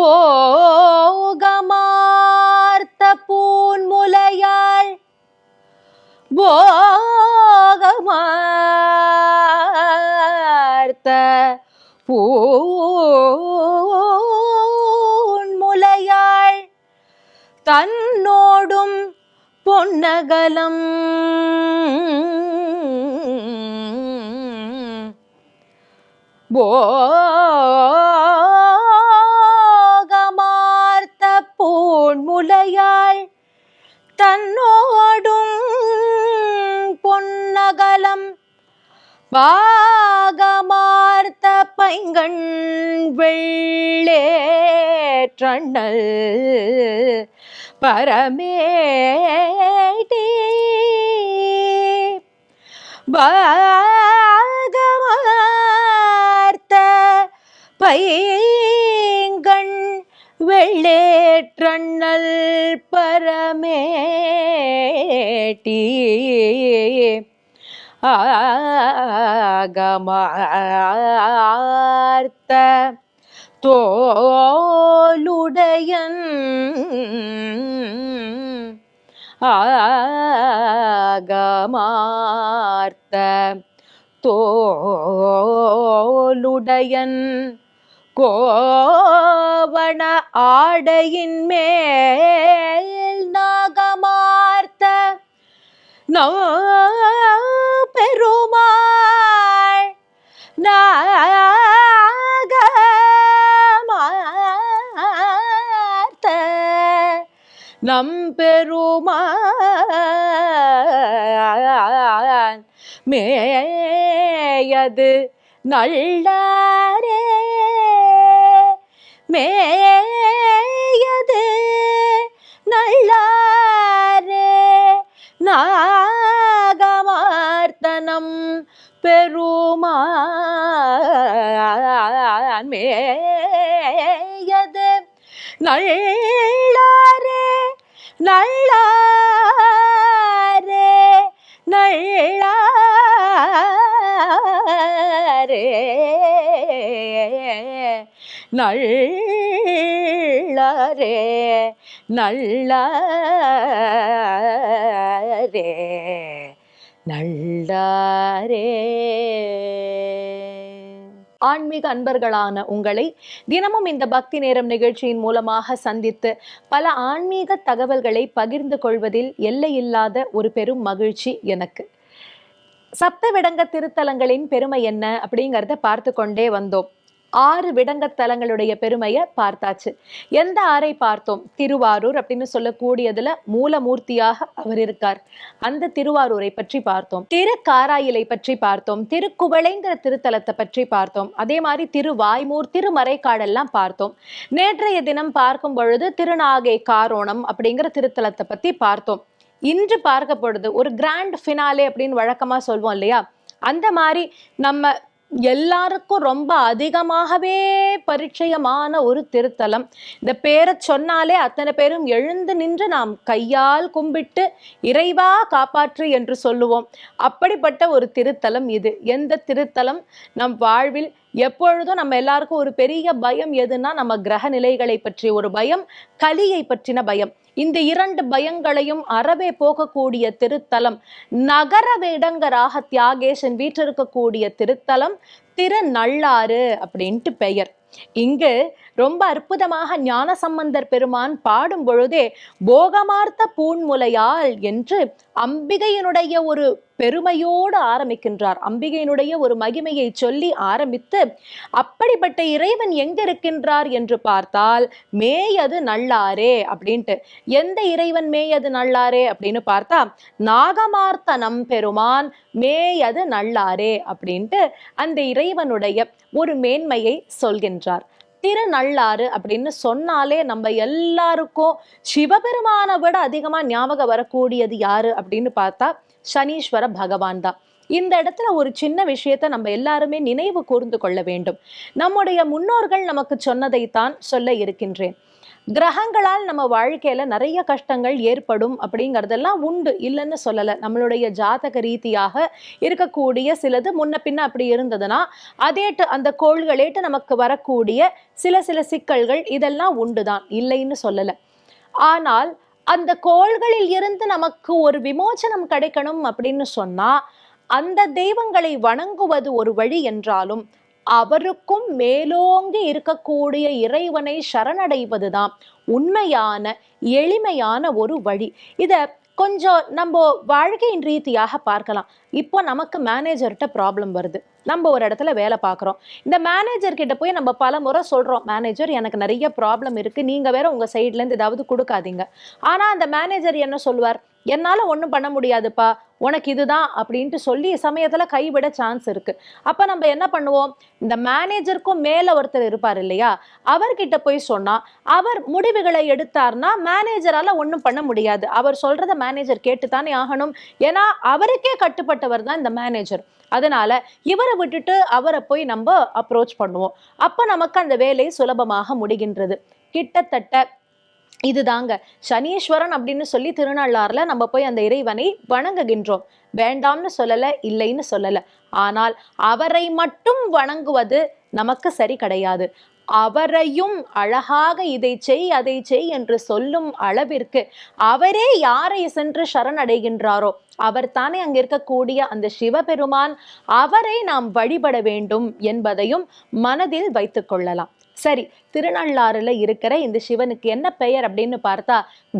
போகமார்த்த பூன்முலையாள் போகமார்த்த பூன்முலையாள் தன்னோடும் பொன்னகலம். போ பாகமார்த்த பைங்கண் வெள்ளேற்றண்ணல் பரமேடி பாகமார்த்த பைங்கண் வெள்ளேற்றண்ணல் பரமேட்டி. ஆகமார்த்த தோலுடையன் ஆகமார்த்த தோலுடையன் கோவண ஆடையின் மேல் நாகமார்த்த. நோ நம்பெருமான் மேயது நல்லாரே. மேயது நல்லாரே. நாகமார்த்தனம் பெருமான் மேயது நல்லாரே. நல்லாரே நல்லாரே. நல்லாரே நல்லாரே. நல்லாரே. ஆன்மீக அன்பர்களான உங்களை தினமும் இந்த பக்தி நேரம் நிகழ்ச்சியின் மூலமாக சந்தித்து பல ஆன்மீக தகவல்களை பகிர்ந்து கொள்வதில் எல்லையில்லாத ஒரு பெரும் மகிழ்ச்சி எனக்கு. சப்தவிடங்க திருத்தலங்களின் பெருமை என்ன அப்படிங்கிறத பார்த்து கொண்டே வந்தோம். ஆறு விடங்க தலங்களுடைய பெருமையை பார்த்தாச்சு. எந்த ஆறை பார்த்தோம்? திருவாரூர் அப்படின்னு சொல்லக்கூடியதுல மூலமூர்த்தியாக அவர் இருக்கார். அந்த திருவாரூரை பற்றி பார்த்தோம். திருக்காராயிலை பற்றி பார்த்தோம். திருக்குவளைங்கிற திருத்தலத்தை பற்றி பார்த்தோம். அதே மாதிரி திருவாய்மூர் திருமறைக்காடெல்லாம் பார்த்தோம். நேற்றைய தினம் பார்க்கும் பொழுது திருநாகை காரோணம் அப்படிங்கிற திருத்தலத்தை பத்தி பார்த்தோம். இன்று பார்க்க பொழுது ஒரு கிராண்ட் ஃபினாலே அப்படின்னு வழக்கமா சொல்வோம் இல்லையா? அந்த மாதிரி நம்ம எல்லாருக்கும் ரொம்ப அதிகமாகவே பரிச்சயமான ஒரு திருத்தலம். இந்த பேரை சொன்னாலே அத்தனை பேரும் எழுந்து நின்று நாம் கையால் கும்பிட்டு இறைவா காப்பாற்று என்று சொல்லுவோம். அப்படிப்பட்ட ஒரு திருத்தலம் இது. எந்த திருத்தலம்? நம் வாழ்வில் எப்பொழுதும் நம்ம எல்லாருக்கும் ஒரு பெரிய பயம் எதுன்னா நம்ம கிரக நிலைகளை பற்றி ஒரு பயம் கலியை பற்றின பயம். இந்த இரண்டு பயங்களையும் அறவே போகக்கூடிய திருத்தலம் நகர வேடங்கராக தியாகேசன் வீற்றிருக்கக்கூடிய திருத்தலம் திருநள்ளாறு அப்படின்ட்டு பெயர். இங்கு ரொம்ப அற்புதமாக ஞான சம்பந்தர் பெருமான் பாடும் பொழுதே போகமார்த்த பூண்முலையால் என்று அம்பிகையினுடைய ஒரு பெருமையோடு ஆரம்பிக்கின்றார். அம்பிகையினுடைய ஒரு மகிமையை சொல்லி ஆரம்பித்து அப்படிப்பட்ட இறைவன் எங்க இருக்கின்றார் என்று பார்த்தால் மேயது நல்லாரே அப்படின்ட்டு எந்த இறைவன் மேயது நல்லாரே அப்படின்னு பார்த்தா நாகமார்த்த நம் பெருமான் மேயது நல்லாரே அப்படின்ட்டு அந்த இறைவனுடைய ஒரு மேன்மையை சொல்கின்றார். திருநள்ளாறு அப்படின்னு சொன்னாலே நம்ம எல்லாருக்கும் சிவபெருமானை விட அதிகமா ஞாபகம் வரக்கூடியது யாரு அப்படின்னு பார்த்தா சனீஸ்வர பகவான் தான். இந்த இடத்துல ஒரு சின்ன விஷயத்தை நம்ம எல்லாருமே நினைவு கூர்ந்து கொள்ள வேண்டும். நம்முடைய முன்னோர்கள் நமக்கு சொன்னதைத்தான் சொல்ல இருக்கின்றேன். கிரகங்களால் நம்ம வாழ்க்கையில நிறைய கஷ்டங்கள் ஏற்படும் அப்படிங்கறதெல்லாம் உண்டு. இல்லைன்னு சொல்லல. நம்மளுடைய ஜாதக ரீதியாக இருக்கக்கூடிய சிலது முன்ன பின்ன அப்படி இருந்ததுன்னா அதேட்டு அந்த கோள்களேட்டு நமக்கு வரக்கூடிய சில சில சிக்கல்கள் இதெல்லாம் உண்டுதான். இல்லைன்னு சொல்லல. ஆனால் அந்த கோள்களில் இருந்து நமக்கு ஒரு விமோச்சனம் கிடைக்கணும் அப்படின்னு சொன்னா அந்த தெய்வங்களை வணங்குவது ஒரு வழி என்றாலும் அவருக்கும் மேலோங்கி இருக்கக்கூடிய இறைவனை சரணடைவதுதான் உண்மையான எளிமையான ஒரு வழி. இதை கொஞ்சம் நம்ம வாழ்க்கையின் ரீதியாக பார்க்கலாம். இப்போ நமக்கு மேனேஜர்கிட்ட ப்ராப்ளம் வருது. நம்ம ஒரு இடத்துல வேலை பார்க்குறோம். இந்த மேனேஜர் கிட்ட போய் நம்ம பல முறை சொல்கிறோம் மேனேஜர் எனக்கு நிறைய ப்ராப்ளம் இருக்குது நீங்கள் வேற உங்கள் சைட்லேருந்து ஏதாவது கொடுக்காதீங்க. ஆனால் அந்த மேனேஜர் என்ன சொல்லுவார்? என்னால் ஒன்றும் பண்ண முடியாதுப்பா. உனக்கு இதுதான் அப்படின்ட்டு சொல்லி சமயத்தில் கைவிட சான்ஸ் இருக்கு. அப்போ நம்ம என்ன பண்ணுவோம்? இந்த மேனேஜருக்கும் மேலே ஒருத்தர் இருப்பார் இல்லையா? அவர்கிட்ட போய் சொன்னால் அவர் முடிவுகளை எடுத்தார்னா மேனேஜரால் ஒன்றும் பண்ண முடியாது. அவர் சொல்கிறத மேனேஜர் கேட்டுத்தானே ஆகணும். ஏன்னா அவருக்கே கட்டுப்பட்டவர் தான் இந்த மேனேஜர் அதனால இவரை விட்டுட்டு அவரை போய் நம்ம அப்ரோச் பண்ணுவோம். அப்போ நமக்கு அந்த வேலை சுலபமாக முடிகின்றது. கிட்டத்தட்ட இதுதாங்க. சனீஸ்வரன் அப்படின்னு சொல்லி திருநள்ளாறுல நம்ம போய் அந்த இறைவனை வணங்குகின்றோம். வேண்டாம்னு சொல்லல இல்லைன்னு சொல்லல. ஆனால் அவரை மட்டும் வணங்குவது நமக்கு சரி கிடையாது. அவரையும் அழகாக இதை செய் அதை செய் என்று சொல்லும் அளவிற்கு அவரே யாரை சென்று சரணடைகின்றாரோ அவர் தானே அங்கே இருக்கக்கூடிய அந்த சிவபெருமான் அவரை நாம் வழிபட வேண்டும் என்பதையும் மனதில் வைத்துக்கொள்ளலாம் சரி திருநள்ளாறுல இருக்கிற இந்த சிவனுக்கு என்ன பெயர் அப்படின்னு பார்த்தா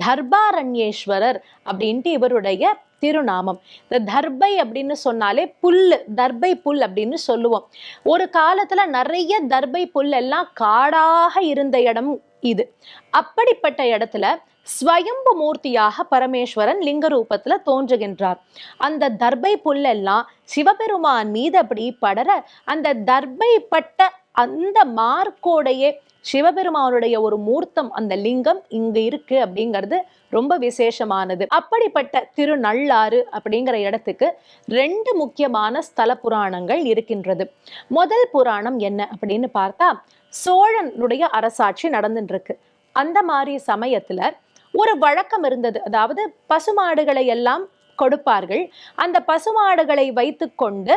தர்பாரண்யேஸ்வரர் அப்படின்ட்டு இவருடைய திருநாமம். இந்த தர்பை அப்படின்னு சொன்னாலே புல் தர்பை புல் அப்படின்னு சொல்லுவோம். ஒரு காலத்துல நிறைய தர்பை புல் எல்லாம் காடாக இருந்த இடம் இது. அப்படிப்பட்ட இடத்துல ஸ்வயம்பு மூர்த்தியாக பரமேஸ்வரன் லிங்க ரூபத்துல தோன்றுகின்றார். அந்த தர்பை புல்லெல்லாம் சிவபெருமான் மீது அப்படி படர அந்த தர்பை பட்ட அந்த மார்க்கோடையே சிவபெருமானுடைய ஒரு மூர்த்தம் அந்த லிங்கம் இங்க இருக்கு அப்படிங்கிறது ரொம்ப விசேஷமானது. அப்படிப்பட்ட திருநள்ளாறு அப்படிங்கிற இடத்துக்கு ரெண்டு முக்கியமான ஸ்தல புராணங்கள் இருக்கின்றது. முதல் புராணம் என்ன அப்படின்னு பார்த்தா சோழனுடைய அரசாட்சி நடந்துட்டு இருக்கு அந்த மாதிரி சமயத்துல ஒரு வழக்கம் இருந்தது. அதாவது பசுமாடுகளை எல்லாம் கொடுப்பார்கள். அந்த பசுமாடுகளை வைத்துக்கொண்டு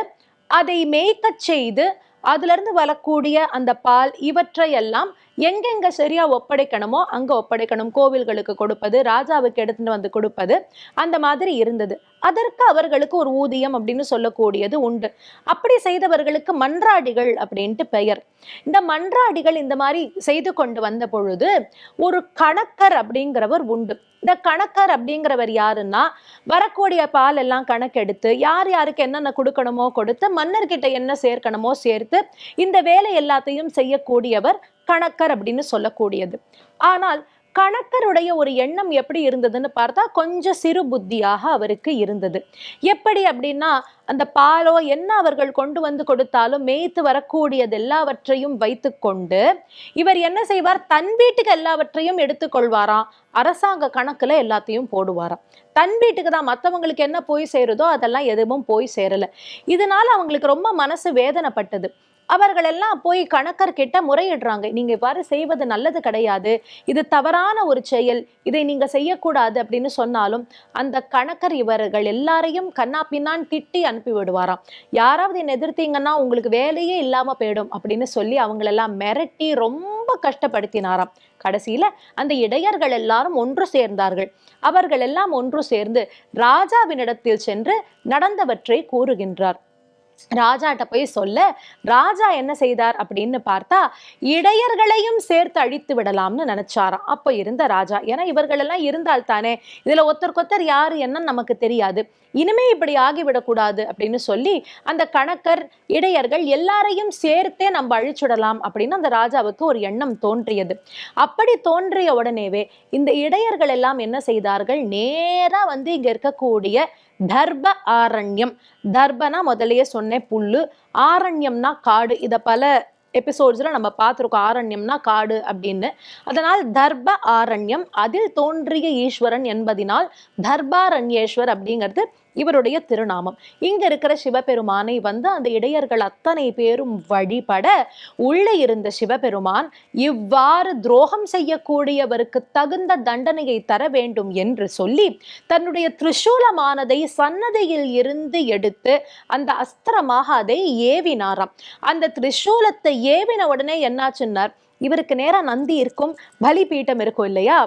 அதை மேய்க்கச் செய்து அதிலிருந்து வரக்கூடிய அந்த பால் இவற்றையெல்லாம் எங்கெங்க சரியா ஒப்படைக்கணுமோ அங்க ஒப்படைக்கணும். கோவில்களுக்கு கொடுப்பது ராஜாவுக்கு எடுத்துட்டு வந்து கொடுப்பது அந்த மாதிரி இருந்தது. அதற்கு அவர்களுக்கு ஒரு ஊதியம் அப்படின்னு சொல்லக்கூடியது உண்டு. அப்படி செய்தவர்களுக்கு மன்றாடிகள் அப்படின்ட்டு பெயர். இந்த மன்றாடிகள் இந்த மாதிரி செய்து கொண்டு வந்த பொழுது ஒரு கணக்கர் அப்படிங்கிறவர் உண்டு. இந்த கணக்கர் அப்படிங்கிறவர் யாருன்னா வரக்கூடிய பால் எல்லாம் கணக்கெடுத்து யார் யாருக்கு என்னென்ன கொடுக்கணுமோ கொடுத்து மன்னர்கிட்ட என்ன சேர்க்கணுமோ சேர்த்து இந்த வேலை எல்லாத்தையும் செய்யக்கூடியவர் கணக்கர் அப்படின்னு சொல்லக்கூடியது. ஆனால் கணக்கருடைய ஒரு எண்ணம் எப்படி இருந்ததுன்னு பார்த்தா கொஞ்சம் சிறு புத்தியாக அவருக்கு இருந்தது. எப்படி அப்படின்னா அந்த பாலோ என்ன அவர்கள் கொண்டு வந்து கொடுத்தாலும் மேய்த்து வரக்கூடியது எல்லாவற்றையும் வைத்துக்கொண்டு இவர் என்ன செய்வார்? தன் வீட்டுக்கு எல்லாவற்றையும் எடுத்துக்கொள்வாராம் அரசாங்க கணக்குல எல்லாத்தையும் போடுவாராம். தன் வீட்டுக்கு தான் மற்றவங்களுக்கு என்ன போய் சேருதோ அதெல்லாம் எதுவும் போய் சேரல. இதனால அவங்களுக்கு ரொம்ப மனசு வேதனைப்பட்டது. அவர்கள் எல்லாம் போய் கணக்கர் கிட்ட முறையிடுறாங்க. நீங்க இவ்வாறு செய்வது நல்லது கிடையாது. இது தவறான ஒரு செயல். இதை நீங்க செய்யக்கூடாது அப்படின்னு சொன்னாலும் அந்த கணக்கர் இவர்கள் எல்லாரையும் கண்ணா பின்னான் திட்டி அனுப்பி விடுவாராம். யாராவது என்ன எதிர்த்தீங்கன்னா உங்களுக்கு வேலையே இல்லாம போயிடும் அப்படின்னு சொல்லி அவங்களெல்லாம் மிரட்டி ரொம்ப கஷ்டப்படுத்தினாராம். கடைசியில அந்த இடையர்கள் எல்லாரும் ஒன்று சேர்ந்தார்கள். அவர்கள் எல்லாம் ஒன்று சேர்ந்து ராஜாவினிடத்தில் சென்று நடந்தவற்றை கூறுகின்றார். ராஜாட்ட போய் சொல்ல ராஜா என்ன செய்தார்? அப்படின்னு பார்த்தா இடையர்களையும் சேர்த்து அழித்து விடலாம்னு நினைச்சாராம். அப்ப இருந்த ராஜா. ஏன்னா இவர்கள் எல்லாம் இருந்தால் தானே. இதுல ஒருத்தருக்கொத்தர் யாரு என்னன்னு நமக்கு தெரியாது. இனிமே இப்படி ஆகிவிடக்கூடாது அப்படின்னு சொல்லி அந்த கணக்கர் இடையர்கள் எல்லாரையும் சேர்த்தே நம்ம அழிச்சுடலாம் அப்படின்னு அந்த ராஜாவுக்கு ஒரு எண்ணம் தோன்றியது. அப்படி தோன்றிய உடனேவே இந்த இடையர்கள் எல்லாம் என்ன செய்தார்கள்? நேரா வந்து இங்க இருக்கக்கூடிய தர்ப ஆரண்யம். தர்பனா முதல்லயே சொன்னேன் புல்லு. ஆரண்யம்னா காடு. இத பல எபிசோட்ஸ்ல நம்ம பார்த்துருக்கோம். ஆரண்யம்னா காடு அப்படின்னு. அதனால் தர்ப ஆரண்யம் அதில் தோன்றிய ஈஸ்வரன் என்பதினால் தர்பாரண்யேஸ்வர் அப்படிங்கிறது இவருடைய திருநாமம். இங்க இருக்கிற சிவபெருமானை வந்து அந்த இடையர்கள் அத்தனை பேரும் வழிபட உள்ளே இருந்த சிவபெருமான் இவ்வாறு துரோகம் செய்யக்கூடியவருக்கு தகுந்த தண்டனையை தர வேண்டும் என்று சொல்லி தன்னுடைய திரிசூலமானதை சன்னதியில் இருந்து எடுத்து அந்த அஸ்திரமாக அதை ஏவினாராம். அந்த திரிசூலத்தை ஏவின உடனே என்னாச்சுன்னார்? இவருக்கு நேராக நந்தி இருக்கும் பலிபீட்டம் இருக்கும் இல்லையா?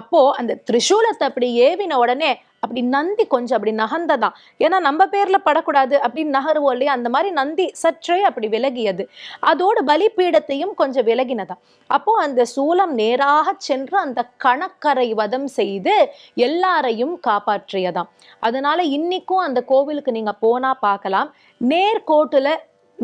அப்போ அந்த திரிசூலத்தை அப்படி ஏவின உடனே அப்படி நந்தி கொஞ்சம் அப்படி நகர்ந்ததாம் ஏன்னா நம்ம பேர்ல படக்கூடாது அப்படின்னு நகருவோம் இல்லையா? அந்த மாதிரி நந்தி சற்றே அப்படி விலகியது. அதோடு பலிபீடத்தையும் கொஞ்சம் விலகினதா அப்போ அந்த சூலம் நேராக சென்று அந்த கணக்கரை வதம் செய்து எல்லாரையும் காப்பாற்றியதாம். அதனால இன்னைக்கும் அந்த கோவிலுக்கு நீங்க போனா பார்க்கலாம். நேர்கோட்டுல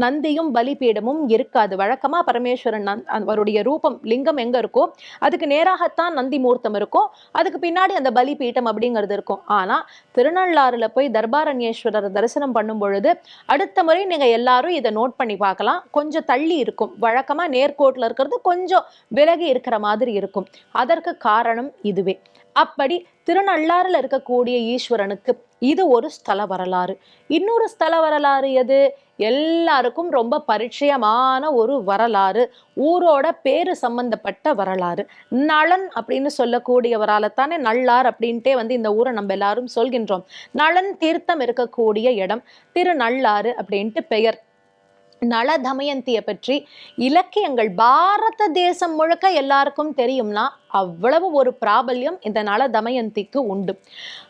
நந்தியும் பலிபீடமும் இருக்காது. வழக்கமாக பரமேஸ்வரன் நந் அவருடைய ரூபம் லிங்கம் எங்கே இருக்கோ அதுக்கு நேராகத்தான் நந்தி மூர்த்தம் இருக்கும் அதுக்கு பின்னாடி அந்த பலிபீட்டம் அப்படிங்கிறது இருக்கும். ஆனால் திருநள்ளாறுல போய் தர்பாரண்யேஸ்வரர் தரிசனம் பண்ணும் பொழுது அடுத்த முறை நீங்கள் எல்லாரும் இதை நோட் பண்ணி பார்க்கலாம். கொஞ்சம் தள்ளி இருக்கும். வழக்கமாக நேர்கோட்டில் இருக்கிறது கொஞ்சம் விலகி இருக்கிற மாதிரி இருக்கும். அதற்கு காரணம் இதுவே. அப்படி திருநள்ளாறுல இருக்கக்கூடிய ஈஸ்வரனுக்கு இது ஒரு ஸ்தல வரலாறு. இன்னொரு ஸ்தல வரலாறு எது? எல்லாருக்கும் ரொம்ப பரிச்சயமான ஒரு வரலாறு ஊரோட பேரு சம்பந்தப்பட்ட வரலாறு. நலன் அப்படின்னு சொல்லக்கூடியவரால தானே நல்லார் அப்படின்ட்டே வந்து இந்த ஊரை நம்ம எல்லாரும் சொல்கின்றோம். நலன் தீர்த்தம் இருக்கக்கூடிய இடம் திரு நள்ளாறு அப்படின்ட்டு பெயர். நள தமயந்தியை பற்றி இலக்கியங்கள் பாரத தேசம் முழுக்க எல்லாருக்கும் தெரியும்னா அவ்வளவு ஒரு பிராபல்யம் இந்த நல தமயந்திக்கு உண்டு.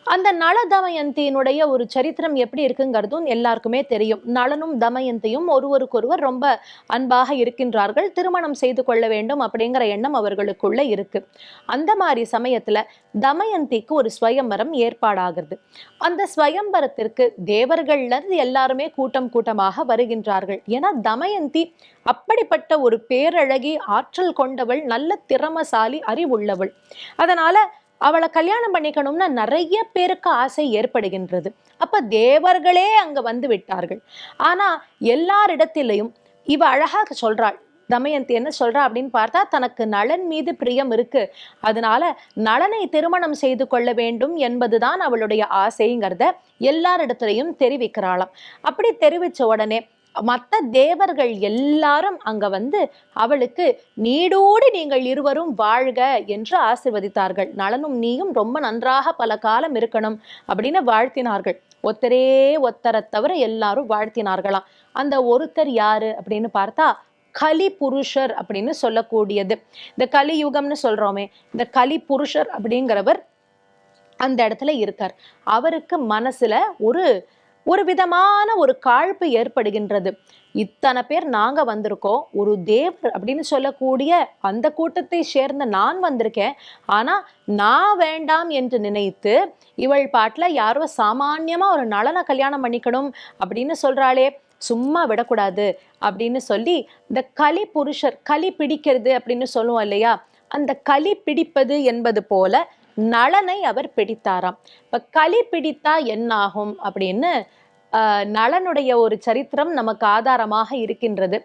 அந்த நல தமயந்தியினுடைய ஒரு சரித்திரம் எப்படி இருக்குங்கிறதும் எல்லாருக்குமே தெரியும். நலனும் தமயந்தியும் ஒருவருக்கொருவர் ரொம்ப அன்பாக இருக்கின்றார்கள். திருமணம் செய்து கொள்ள வேண்டும் அப்படிங்கிற எண்ணம் அவர்களுக்குள்ள இருக்கு. அந்த மாதிரி சமயத்துல தமயந்திக்கு ஒரு ஸ்வயம்பரம் ஏற்பாடாகிறது. அந்த ஸ்வயம்பரத்திற்கு தேவர்கள்ல இருந்து எல்லாருமே கூட்டம் கூட்டமாக வருகின்றார்கள். ஏன்னா தமயந்தி அப்படிப்பட்ட ஒரு பேரழகி ஆற்றல் கொண்டவள் நல்ல திறமசாலி அறிவுள்ளவள். அதனால அவளை கல்யாணம் பண்ணிக்கணும்னா நிறைய பேருக்கு ஆசை ஏற்படுகின்றது. அப்ப தேவர்களே அங்க வந்து விட்டார்கள். ஆனா எல்லாரிடத்திலையும் இவ அழகாக சொல்றாள் தமயந்தி என்ன சொல்றா? அப்படின்னு பார்த்தா தனக்கு நலன் மீது பிரியம் இருக்கு. அதனால நலனை திருமணம் செய்து கொள்ள வேண்டும் என்பதுதான் அவளுடைய ஆசைங்கிறத எல்லாரிடத்துலையும் தெரிவிக்கிறாளாம். அப்படி தெரிவிச்ச உடனே மற்ற தேவர்கள் எல்லாரும் அங்க வந்து அவளுக்கு நீடோடு நீங்கள் இருவரும் வாழ்க என்று ஆசிர்வதித்தார்கள். நலனும் நீயும் ரொம்ப நன்றாக பல காலம் இருக்கணும் அப்படின்னு வாழ்த்தினார்கள். ஒத்தரே ஒத்தரை தவிர எல்லாரும் வாழ்த்தினார்களாம் அந்த ஒருத்தர் யாரு அப்படின்னு பார்த்தா கலி புருஷர் அப்படின்னு சொல்லக்கூடியது. இந்த கலியுகம்னு சொல்றோமே இந்த கலி புருஷர் அப்படிங்கிறவர் அந்த இடத்துல இருக்கார். அவருக்கு மனசுல ஒரு ஒரு விதமான ஒரு காழ்ப்பு ஏற்படுகின்றது. இத்தனை பேர் நாங்க வந்திருக்கோம். ஒரு தேவர் அப்படின்னு சொல்லக்கூடிய அந்த கூட்டத்தை சேர்ந்த நான் வந்திருக்கேன். ஆனா நான் வேண்டாம் என்று நினைத்து இவள் பாட்டுல யாரோ சாமான்யமா ஒரு நலனை கல்யாணம் பண்ணிக்கணும் அப்படின்னு சொல்றாளே. சும்மா விடக்கூடாது அப்படின்னு சொல்லி இந்த களி புருஷர் களி பிடிக்கிறது அப்படின்னு சொல்லுவோம் இல்லையா? அந்த களி பிடிப்பது என்பது போல நலனை அவர் பிடித்தாராம். இப்ப களி பிடித்தா என்னாகும் அப்படின்னு நலனுடைய ஒரு சரித்திரம் நமக்கு ஆதாரமாக இருக்கின்றது.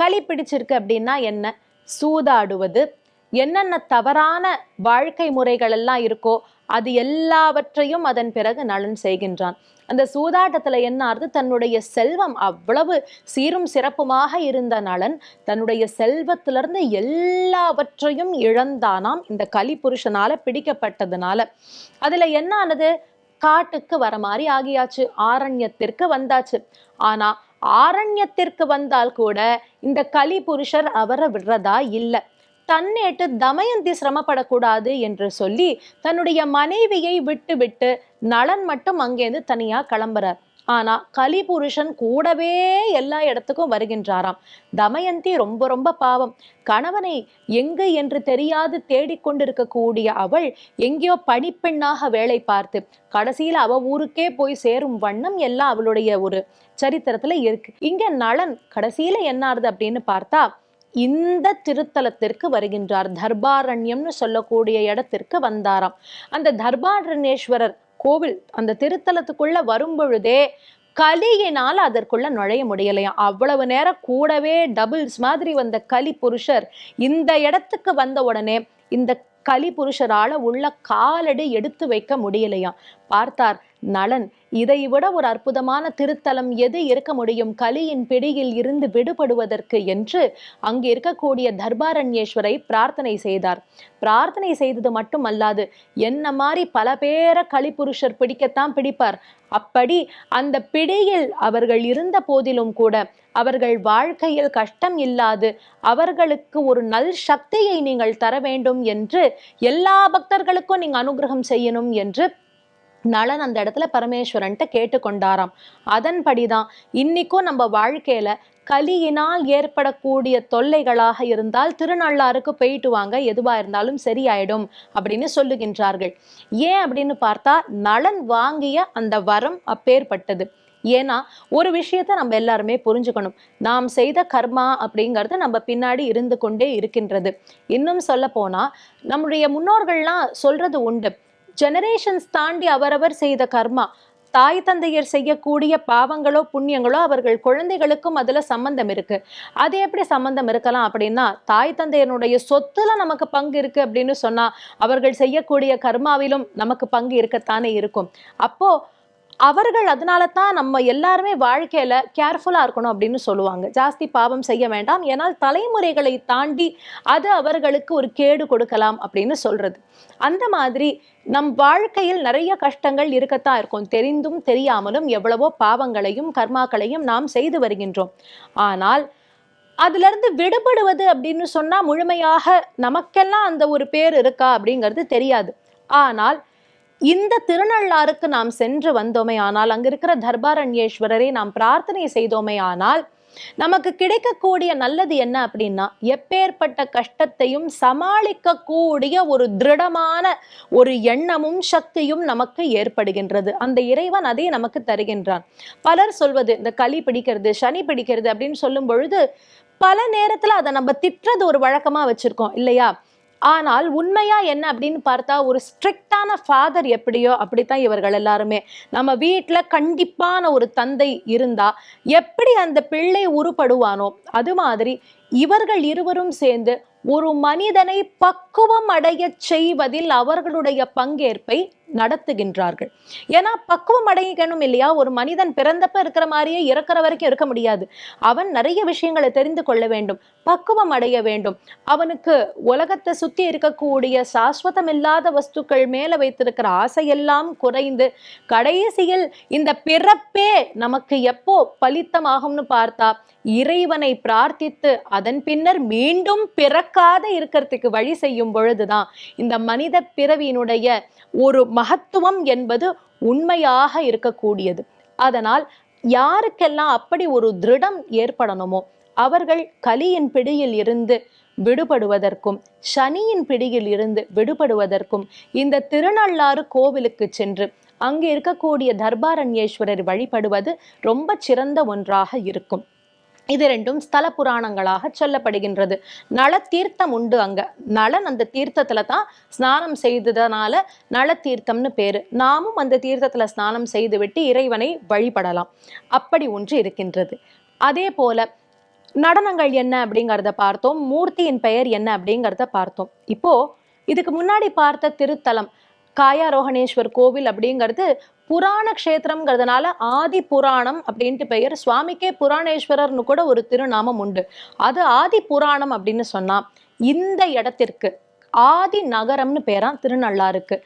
களி பிடிச்சிருக்கு அப்படின்னா என்ன? சூதாடுவது என்னென்ன தவறான வாழ்க்கை முறைகள் எல்லாம் இருக்கோ அது எல்லாவற்றையும் அதன் பிறகு நலன் செய்கின்றான். அந்த சூதாட்டத்துல என்ன ஆறுது? தன்னுடைய செல்வம் அவ்வளவு சீரும் சிறப்புமாக இருந்த நலன் தன்னுடைய செல்வத்திலிருந்து எல்லாவற்றையும் இழந்தானாம். இந்த கலி புருஷனால பிடிக்கப்பட்டதுனால. அதுல என்ன ஆனது? காட்டுக்கு வர மாதிரி ஆகியாச்சு. ஆரண்யத்திற்கு வந்தாச்சு. ஆனா ஆரண்யத்திற்கு வந்தால் கூட இந்த கலி புருஷர் அவரை விடுறதா இல்லை. தன்னேட்டு தமயந்தி சிரமப்படக்கூடாது என்று சொல்லி தன்னுடைய மனைவியை விட்டு விட்டு நலன் மட்டும் அங்கேருந்து தனியா கிளம்புறார். ஆனா கலிபுருஷன் கூடவே எல்லா இடத்துக்கும் வருகின்றாராம். தமயந்தி ரொம்ப ரொம்ப பாவம். கணவனை எங்கு என்று தெரியாது தேடிக்கொண்டிருக்கக்கூடிய அவள் எங்கேயோ பணிப்பெண்ணாக வேலை பார்த்து கடைசியில் அவ ஊருக்கே போய் சேரும் வண்ணம் எல்லாம் அவளுடைய ஒரு சரித்திரத்துல இருக்கு. இங்க நலன் கடைசியில என்ன ஆறுது அப்படின்னு பார்த்தா இந்த திருத்தலத்திற்கு வருகின்றார். தர்பாரண்யம்னு சொல்லக்கூடிய இடத்திற்கு வந்தாராம். அந்த தர்பாரண்யேஸ்வரர் கோவில் அந்த திருத்தலத்துக்குள்ள வரும்பொழுதே கலியினால் அதற்குள்ள நுழைய முடியலையாம் அவ்வளவு நேரம் கூடவே டபுள்ஸ் மாதிரி வந்த கலி புருஷர் இந்த இடத்துக்கு வந்த உடனே இந்த கலி புருஷரால உள்ள காலடி எடுத்து வைக்க முடியலையாம் பார்த்தார் நலன் இதை விட ஒரு அற்புதமான திருத்தலம் எது இருக்க முடியும்? கலியின் பிடியில் இருந்து விடுபடுவதற்கு என்று அங்கு இருக்கக்கூடிய தர்பாரண்யேஸ்வரை பிரார்த்தனை செய்தார். பிரார்த்தனை செய்தது மட்டுமல்லாது என்ன மாதிரி பல பேரை கலிபுருஷர் பிடிக்கத்தான் பிடிப்பார். அப்படி அந்த பிடியில் அவர்கள் இருந்த போதிலும் கூட அவர்கள் வாழ்க்கையில் கஷ்டம் இல்லாது அவர்களுக்கு ஒரு நல் சக்தியை நீங்கள் தர வேண்டும் என்று எல்லா பக்தர்களுக்கும் நீங்கள் அனுகிரகம் செய்யணும் என்று நலன் அந்த இடத்துல பரமேஸ்வரன்ட்ட கேட்டுக்கொண்டாராம். அதன்படிதான் இன்னைக்கும் நம்ம வாழ்க்கையில கலியினால் ஏற்படக்கூடிய தொல்லைகளாக இருந்தால் திருநள்ளாருக்கு போயிட்டு வாங்க எதுவா இருந்தாலும் சரியாயிடும் அப்படின்னு சொல்லுகின்றார்கள். ஏன் அப்படின்னு பார்த்தா நலன் வாங்கிய அந்த வரம் அப்பேற்பட்டது. ஏன்னா ஒரு விஷயத்த நம்ம எல்லாருமே புரிஞ்சுக்கணும். நாம் செய்த கர்மா அப்படிங்கிறது நம்ம பின்னாடி இருந்து கொண்டே இருக்கின்றது. இன்னும் சொல்ல போனா நம்முடைய முன்னோர்கள்லாம் சொல்றது உண்டு. ஜெனரேஷன்ஸ் தாண்டி அவரவர் செய்த கர்மா. தாய் தந்தையர் செய்யக்கூடிய பாவங்களோ புண்ணியங்களோ அவர்கள் குழந்தைகளுக்கும் அதில் சம்பந்தம் இருக்கு. அது எப்படி சம்பந்தம் இருக்கலாம் அப்படின்னா தாய் தந்தையனுடைய சொத்துல நமக்கு பங்கு இருக்கு அப்படின்னு சொன்னா அவர்கள் செய்யக்கூடிய கர்மாவிலும் நமக்கு பங்கு இருக்கத்தானே இருக்கும். அப்போ அவர்கள் அதனால தான் நம்ம எல்லாருமே வாழ்க்கையில் கேர்ஃபுல்லாக இருக்கணும் அப்படின்னு சொல்லுவாங்க. ஜாஸ்தி பாவம் செய்ய வேண்டாம். ஏன்னால் தலைமுறைகளை தாண்டி அது அவர்களுக்கு ஒரு கேடு கொடுக்கலாம் அப்படின்னு சொல்கிறது அந்த மாதிரி நம் வாழ்க்கையில் நிறைய கஷ்டங்கள் இருக்கத்தான் இருக்கும். தெரிந்தும் தெரியாமலும் எவ்வளவோ பாவங்களையும் கர்மாக்களையும் நாம் செய்து வருகின்றோம். ஆனால் அதிலிருந்து விடுபடுவது அப்படின்னு சொன்னால் முழுமையாக நமக்கெல்லாம் அந்த ஒரு பேர் இருக்கா அப்படிங்கிறது தெரியாது. ஆனால் இந்த திருநள்ளாருக்கு நாம் சென்று வந்தோமே ஆனால் அங்க இருக்கிற தர்பாரண்யேஸ்வரரை நாம் பிரார்த்தனை செய்தோமே ஆனால் நமக்கு கிடைக்கக்கூடிய நல்லது என்ன அப்படின்னா எப்பேற்பட்ட கஷ்டத்தையும் சமாளிக்கக்கூடிய ஒரு திருடமான ஒரு எண்ணமும் சக்தியும் நமக்கு ஏற்படுகின்றது. அந்த இறைவன் அதை நமக்கு தருகின்றான். பலர் சொல்வது இந்த களி பிடிக்கிறது சனி பிடிக்கிறது அப்படின்னு சொல்லும் பொழுது பல நேரத்துல அதை நம்ம திட்டுறது ஒரு வழக்கமா வச்சிருக்கோம் இல்லையா? ஆனால் உண்மையா என்ன அப்படின்னு பார்த்தா ஒரு ஸ்ட்ரிக்டான ஃபாதர் எப்படியோ அப்படித்தான் இவர்கள் எல்லாருமே. நம்ம வீட்டில் கண்டிப்பான ஒரு தந்தை இருந்தா எப்படி அந்த பிள்ளை உருப்படுவானோ அது மாதிரி இவர்கள் இருவரும் சேர்ந்து ஒரு மனிதனை பக்குவம் அடைய செய்வதில் அவர்களுடைய பங்கேற்பை நடத்துகின்றார்கள். ஏன்னா பக்குவம் அடையணும் இல்லையா? ஒரு மனிதன் பிறந்தப்ப இருக்கிற மாதிரியே இறக்குற வரைக்கும் இருக்க முடியாது. அவன் நிறைய விஷயங்களை தெரிந்து கொள்ள வேண்டும் பக்குவம் அடைய வேண்டும். அவனுக்கு உலகத்தை சுத்தி இருக்கக்கூடிய சாஸ்வதம் இல்லாத வஸ்துக்கள் மேல வைத்திருக்கிற ஆசையெல்லாம் குறைந்து கடைசியில் இந்த பிறப்பே நமக்கு எப்போ பலித்தமாகும்னு பார்த்தா இறைவனை பிரார்த்தித்து அதன் பின்னர் மீண்டும் பிறக்காத இருக்கிறதுக்கு வழி செய்யும் பொழுதுதான் இந்த மனித பிறவியினுடைய ஒரு மகத்துவம் என்பது உண்மையாக இருக்கக்கூடியது. அதனால் யாருக்கெல்லாம் அப்படி ஒரு திருடம் ஏற்படணுமோ அவர்கள் கலியின் பிடியில் இருந்து விடுபடுவதற்கும் சனியின் பிடியில் இருந்து விடுபடுவதற்கும் இந்த திருநள்ளாறு கோவிலுக்கு சென்று அங்கு இருக்கக்கூடிய தர்பாரண்யேஸ்வரர் வழிபடுவது ரொம்ப சிறந்த ஒன்றாக இருக்கும். இது ரெண்டும் ஸ்தல புராணங்களாக சொல்லப்படுகின்றது. நல தீர்த்தம் உண்டு அங்க. நலன் அந்த தீர்த்தத்துல தான் ஸ்நானம் செய்ததனால நல தீர்த்தம்னு பேரு. நாமும் அந்த தீர்த்தத்துல ஸ்நானம் செய்துவிட்டு இறைவனை வழிபடலாம். அப்படி ஒன்று இருக்கின்றது. அதே போல நடனங்கள் என்ன அப்படிங்கிறத பார்த்தோம். மூர்த்தியின் பெயர் என்ன அப்படிங்கிறத பார்த்தோம். இப்போ இதுக்கு முன்னாடி பார்த்த திருத்தலம் காயாரோகணேஸ்வர் கோவில் அப்படிங்கிறது புராண கஷேத்திரம்ங்கிறதுனால ஆதி புராணம் அப்படின்ட்டு பெயர். சுவாமிக்கே புராணேஸ்வரர்னு கூட ஒரு திருநாமம் உண்டு. அது ஆதி புராணம் அப்படின்னு சொன்னா இந்த இடத்திற்கு ஆதி நகரம்னு பேரா திருநள்ளாருக்கு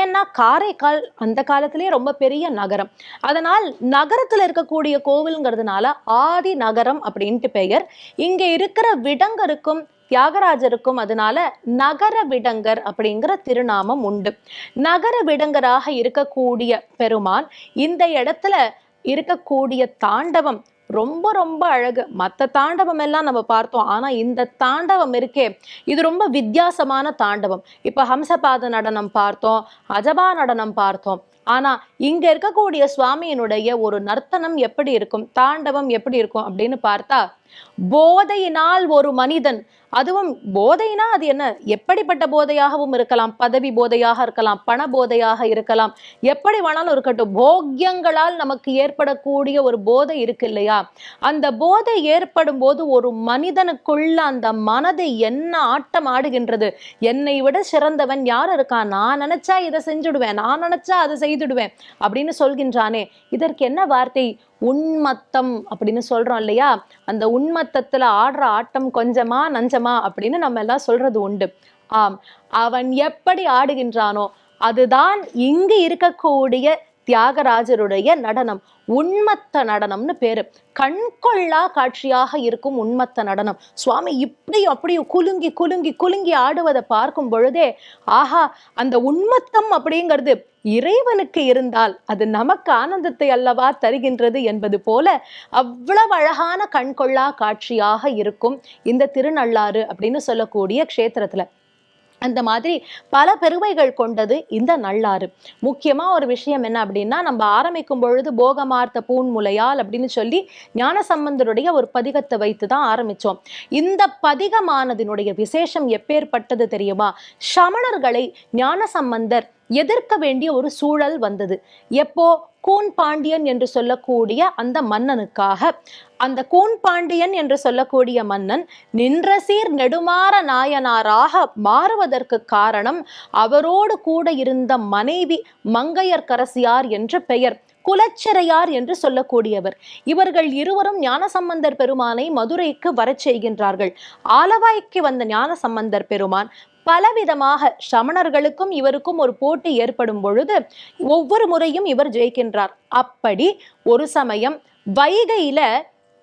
ஏன்னா காரைக்கால் அந்த காலத்திலேயே ரொம்ப பெரிய நகரம். அதனால் நகரத்தில் இருக்கக்கூடிய கோவில்ங்கிறதுனால ஆதி நகரம் அப்படின்ட்டு பெயர். இங்கே இருக்கிற விடங்கருக்கும் தியாகராஜருக்கும் அதனால நகர விடங்கர் அப்படிங்கிற திருநாமம் உண்டு. நகர விடங்கராக இருக்கக்கூடிய பெருமான் இந்த இடத்துல இருக்கக்கூடிய தாண்டவம் ரொம்ப ரொம்ப அழகு. மற்ற தாண்டவம் எல்லாம் நம்ம பார்த்தோம். ஆனா இந்த தாண்டவம் இருக்கே இது ரொம்ப வித்தியாசமான தாண்டவம். இப்ப ஹம்சபாத நடனம் பார்த்தோம் அஜபா நடனம் பார்த்தோம். ஆனா இங்க இருக்கக்கூடிய சுவாமியினுடைய ஒரு நர்த்தனம் எப்படி இருக்கும்? தாண்டவம் எப்படி இருக்கும் அப்படின்னு பார்த்தா போதையினால் ஒரு மனிதன் அதுவும் போதைனா அது என்ன? எப்படிப்பட்ட போதையாகவும் இருக்கலாம் பதவி போதையாக இருக்கலாம் பண போதையாக இருக்கலாம் எப்படி வேணாலும் இருக்கட்டும் போக்கியங்களால் நமக்கு ஏற்படக்கூடிய ஒரு போதை இருக்கு இல்லையா? அந்த போதை ஏற்படும் போது ஒரு மனிதனுக்குள்ள அந்த மனதை என்ன ஆட்டம் ஆடுகின்றது? என்னை விட சிறந்தவன் யார் இருக்கான் நான் நினைச்சா இதை செஞ்சுடுவேன் நான் நினைச்சா அதை செய்து செய்துடுவேன் அப்படின்னு சொல்கின்றானே. இதற்கு என்ன வார்த்தை? உண்மத்தம் அப்படின்னு சொல்றோம் இல்லையா? அந்த உன்மத்தத்துல ஆடுற ஆட்டம் கொஞ்சமா நஞ்சமா அப்படின்னு நம்ம எல்லாம் சொல்றது உண்டு. ஆம். அவன் எப்படி ஆடுகின்றானோ அதுதான் இங்கு இருக்கக்கூடிய தியாகராஜருடைய நடனம் உண்மத்த நடனம்னு பேரு. கண்கொள்ளா காட்சியாக இருக்கும் உண்மத்த நடனம். சுவாமி இப்படி அப்படியும் குலுங்கி குலுங்கி குலுங்கி ஆடுவதை பார்க்கும் பொழுதே ஆஹா அந்த உண்மத்தம் அப்படிங்கிறது இறைவனுக்கு இருந்தால் அது நமக்கு ஆனந்தத்தை அல்லவா தருகின்றது என்பது போல அவ்வளவு அழகான கண்கொள்ளா காட்சியாக இருக்கும் இந்த திருநள்ளாறு அப்படின்னு சொல்லக்கூடிய க்ஷேத்திரத்துல. அந்த மாதிரி பல பெருமைகள் கொண்டது இந்த நல்லாறு. முக்கியமாக ஒரு விஷயம் என்ன அப்படின்னா நம்ம ஆரம்பிக்கும் பொழுது போகமார்த்த பூன்முலையால் அப்படின்னு சொல்லி ஞானசம்பந்தருடைய ஒரு பதிகத்தை வைத்து தான் ஆரம்பித்தோம் இந்த பதிகமானதினுடைய விசேஷம் எப்பேற்பட்டது தெரியுமா? சமணர்களை ஞானசம்பந்தர் எதிர்க்க வேண்டிய ஒரு சூழல் வந்தது. எப்போ? கூன் பாண்டியன் என்று சொல்லக்கூடிய அந்த மன்னனுக்காக. அந்த கூன் பாண்டியன் என்று சொல்லக்கூடிய மன்னன் நின்ற சீர் நெடுமாற நாயனாராக மாறுவதற்கு காரணம் அவரோடு கூட இருந்த மனைவி மங்கையர்கரசியார் என்று பெயர். குலச்சிறையார் என்று சொல்லக்கூடியவர். இவர்கள் இருவரும் ஞானசம்பந்தர் பெருமானை மதுரைக்கு வரச் செய்கின்றார்கள். ஆலவாய்க்கு வந்த ஞானசம்பந்தர் பெருமான் பலவிதமாக சமணர்களுக்கும் இவருக்கும் ஒரு போட்டி ஏற்படும் பொழுது ஒவ்வொரு முறையும் இவர் ஜெயிக்கின்றார். அப்படி ஒரு சமயம் வைகையில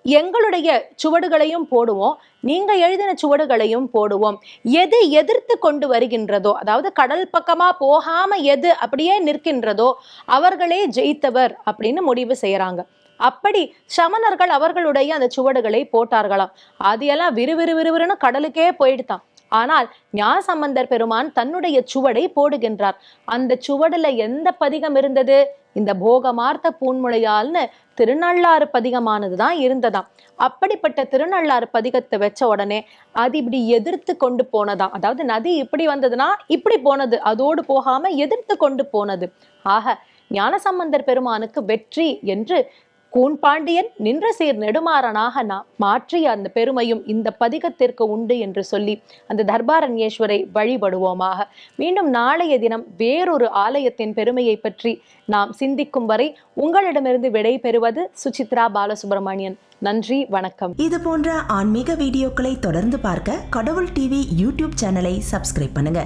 எங்களுடைய சுவடுகளையும் போடுவோம் நீங்க எழுதின சுவடுகளையும் போடுவோம். எது எதிர்த்து கொண்டு வருகின்றதோ அதாவது கடல் பக்கமா போகாம எது அப்படியே நிற்கின்றதோ அவர்களே ஜெயித்தவர் அப்படின்னு முடிவு செய்யறாங்க. அப்படி சமணர்கள் அவர்களுடைய அந்த சுவடுகளை போட்டார்களாம். அது எல்லாம் விறுவிறு விறுவிறுன்னு கடலுக்கே போயிடுதான் ஆனால் ஞாசம்பந்தர் பெருமான் தன்னுடைய சுவடை போடுகின்றார். அந்த சுவடுல எந்த பதிகம் இருந்தது? இந்த போகமார்த்த பூன்முளையால்னு திருநள்ளாறு பதிகமானது தான் இருந்ததாம். அப்படிப்பட்ட திருநள்ளாறு பதிகத்தை வச்ச உடனே அது இப்படி எதிர்த்து கொண்டு போனதாம். அதாவது நதி இப்படி வந்ததுன்னா இப்படி போனது அதோடு போகாம எதிர்த்து கொண்டு போனது. ஆக ஞானசம்பந்தர் பெருமானுக்கு வெற்றி என்று கூன் பாண்டியன் நின்ற சீர் நெடுமாறனாக நான் மாற்றிய அந்த பெருமையும் இந்த பதிகத்திற்கு உண்டு என்று சொல்லி அந்த தர்பாரண்யேஸ்வரை வழிபடுவோமாக. மீண்டும் நாளைய தினம் வேறொரு ஆலயத்தின் பெருமையை பற்றி நாம் சிந்திக்கும் வரை உங்களிடமிருந்து விடை பெறுவது சுசித்ரா பாலசுப்ரமணியன். நன்றி வணக்கம். இது போன்ற ஆன்மீக வீடியோக்களை தொடர்ந்து பார்க்க கடவுள் டிவி யூடியூப் சேனலை சப்ஸ்கிரைப் பண்ணுங்க.